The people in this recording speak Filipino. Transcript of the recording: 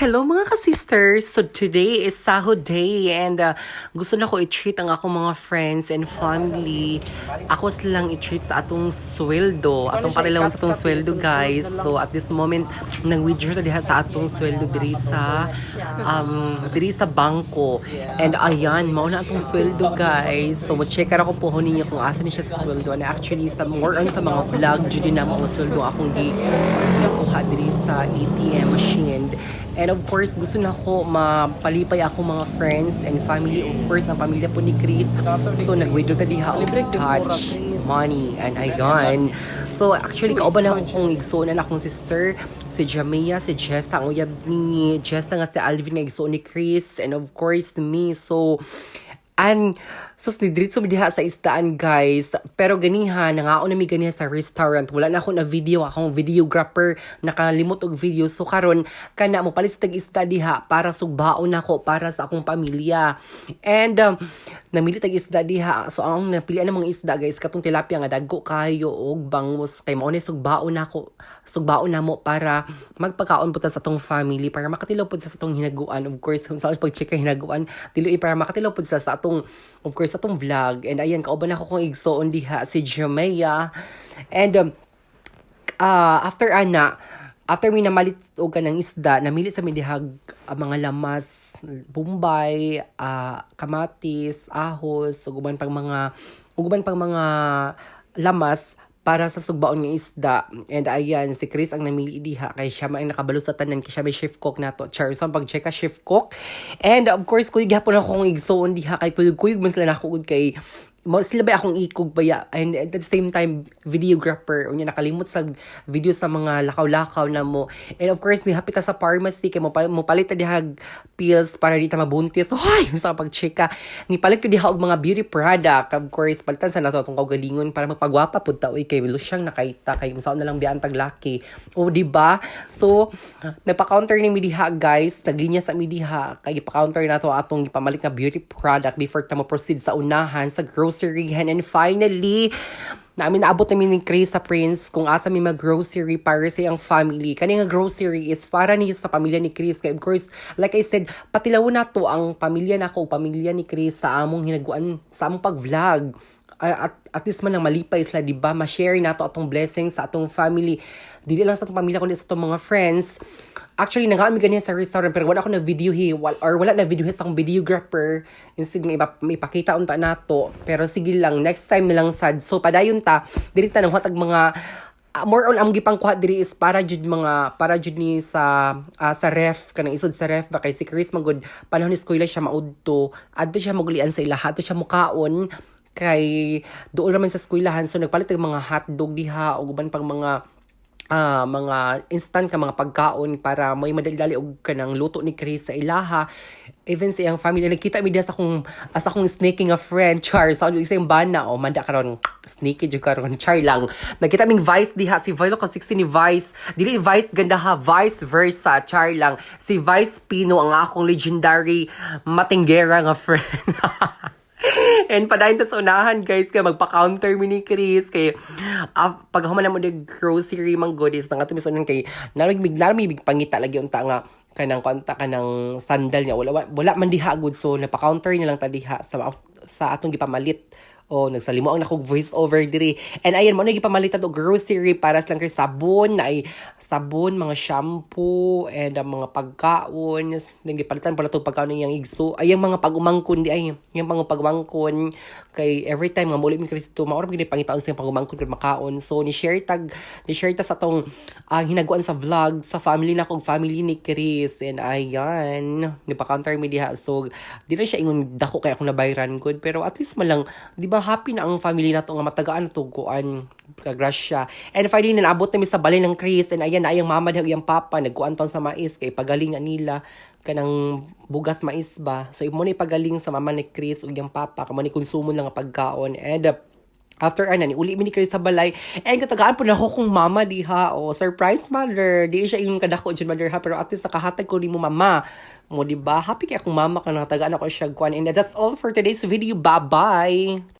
Hello mga ka-sisters! So today is Sahod Day and uh, gusto na ko i-treat ang akong mga friends and family. Ako silang i-treat sa atong sweldo. Atong parilawan sa atong sweldo guys. So at this moment, nag-withdraw na diha sa atong sweldo diri sa um, diri sa bangko. And ayan, mauna atong sweldo guys. So mo-check ako po ninyo kung asa ni siya sa sweldo. And actually, sa more on sa mga vlog, dyan na mga sweldo akong di nakuha diri sa ATM machine. And of course, gusto na ko mapalipay ako mga friends and family. Of course, ang pamilya po ni Chris. So, nag-withdraw ta diha og touch money. And ayan. So, actually, kauban ako kung igsuon na akong sister si Jamia, si Jessa, ang uyab ni Jessa nga si Alvin nga ni Chris. And of course, me. So, And, sus, nidritso mi diha sa isdaan, guys. Pero ganiha, nangaon na mi ganiha sa restaurant. Wala na ako na video, akong videographer, nakalimot og video. So, karon kana mo palit sa tag-isda diha para sugbaon ako para sa akong pamilya. And, um, namili tag-isda diha. So, ang napilian ng mga isda, guys, katong tilapia nga dagko kayo og bangus. Kay mao ni sugbaon ako, sugbaon na mo para magpakaon puta sa tong family para makatilaw pud sa atong hinaguan. Of course, kung saan pag check hinaguan, dili para makatilaw sa sa atong of course atong vlog. And ayan, kauban ako kung igsoon diha si Jamea. And um, uh, after ana, after mi namalit og kanang isda, namili sa mi dihag ah, mga lamas, bumbay, ah, kamatis, ahos, ug uban pang mga ug uban pang mga lamas para sa sugbaon nga isda. And ayan, si Chris ang namili diha kay siya may nakabalo sa tanan kay siya may chef cook nato. Charson pag check ka chef cook. And of course, kuy gihapon ako kung igsoon diha kay kuy kuy man sila nako kay mo sila ba akong ikog baya and at the same time videographer. Unya nakalimot sa video sa mga lakaw-lakaw na mo. And of course ni hapit sa pharmacy kay mo, mo palit ta dihag pills para di ta mabuntis. Hoy! Sa pag-checka ni palit ko diha og mga beauty product. Of course palitan sa nato atong kaugalingon para magpagwapa pud ta oy kay lusyang nakaita kay masaon na lang biyan tag laki o di ba? So nagpa-counter ni mi diha guys. Naglinya sa mi diha. Kay ipa-counter nato atong ipamalit nga beauty product before ta mo proceed sa unahan sa grocery and finally namin naabot namin ni Chris sa Prince kung asa mi mag-grocery para sa iyang family. Kani grocery is para ni sa pamilya ni Chris. Kaya of course, like I said, patilaw na to ang pamilya nako, pamilya ni Chris sa among hinaguan, sa among pag-vlog at, at least man lang malipay sila, di ba? Ma-share nato atong blessings sa atong family. Dili lang sa atong pamilya, kundi sa atong mga friends. Actually, nangaan mi ganyan sa restaurant, pero wala ako na video hi, wal, or wala na video hi sa akong videographer. Instead, ipa- may ipakita unta nato. Pero sige lang, next time na lang sad. So, padayon ta, dili ta nang hatag mga Ah, more on ang gipang kuha diri is para jud mga para jud ni sa ah, sa ref kanang isod sa ref ba kay si Chris magud panahon ni eskwela siya maudto adto siya magulian sa ilaha adto siya mukaon kay doon naman sa eskwelahan so nagpalit og mga hotdog diha ug uban pang mga ah mga instant ka mga pagkaon para may madali-dali og kanang luto ni Chris sa ilaha. Even sa iyang family nakita mi sa akong as akong sneaking a friend char. Sa isa yung bana o manda karon sneaky jud karon char lang. Nakita ming Vice diha si Vilo ko 16 ni Vice. Dili Vice ganda ha vice versa char lang. Si Vice Pino ang akong legendary matinggera nga friend And padayon ta sa unahan, guys, kay magpa-counter mi ni Chris. Kay, uh, pag human mo ng grocery mang goodies, nga tumis unan kay, nalamig, nalamig pangita lagi unta nga, kanang konta kanang sandal niya. Wala, wala man diha good. So, napa-counter niya lang ta sa, sa atong gipamalit. O, nagsalimo ang nakog voice over diri. And ayan, mo na gipamalit og grocery para lang kay sabon, na ay sabon, mga shampoo, and ang mga pagkaon. Nang gipalitan pala to pagkaon niyang igso. Ay, yung mga pagumangkon di ay, yung mga pagumangkon. Kay every time nga muli mi Kristo, maura gid pangitaon sa pagumangkon kay makaon. So ni share tag ni share ta sa tong ang hinaguan sa vlog sa family na kong family ni Chris. And ayan, ni pa counter mi diha. So di na siya ingon dako kay ako nabayran good, pero at least man lang, di ba happy na ang family na to nga matagaan na to kuan kagrasya. And finally, naabot namin sa balay ng Chris. And ayan, na ayang mama daw yung papa, nagkuan ton sa mais. Kay pagaling nila, kanang bugas mais ba. So, imo ni pagaling sa mama ni Chris ug yung papa. Kamo ni konsumo lang pagkaon. And, uh, After ano, ni uli mi ni Chris sa balay. And katagaan po na ako kung mama diha. O, surprise mother. Di siya yung kadako dyan mother ha. Pero at least nakahatag ko ni mo mama. Mo, di ba? Happy kaya kung mama ka nakatagaan ako siya. Kwan. And that's all for today's video. Bye-bye!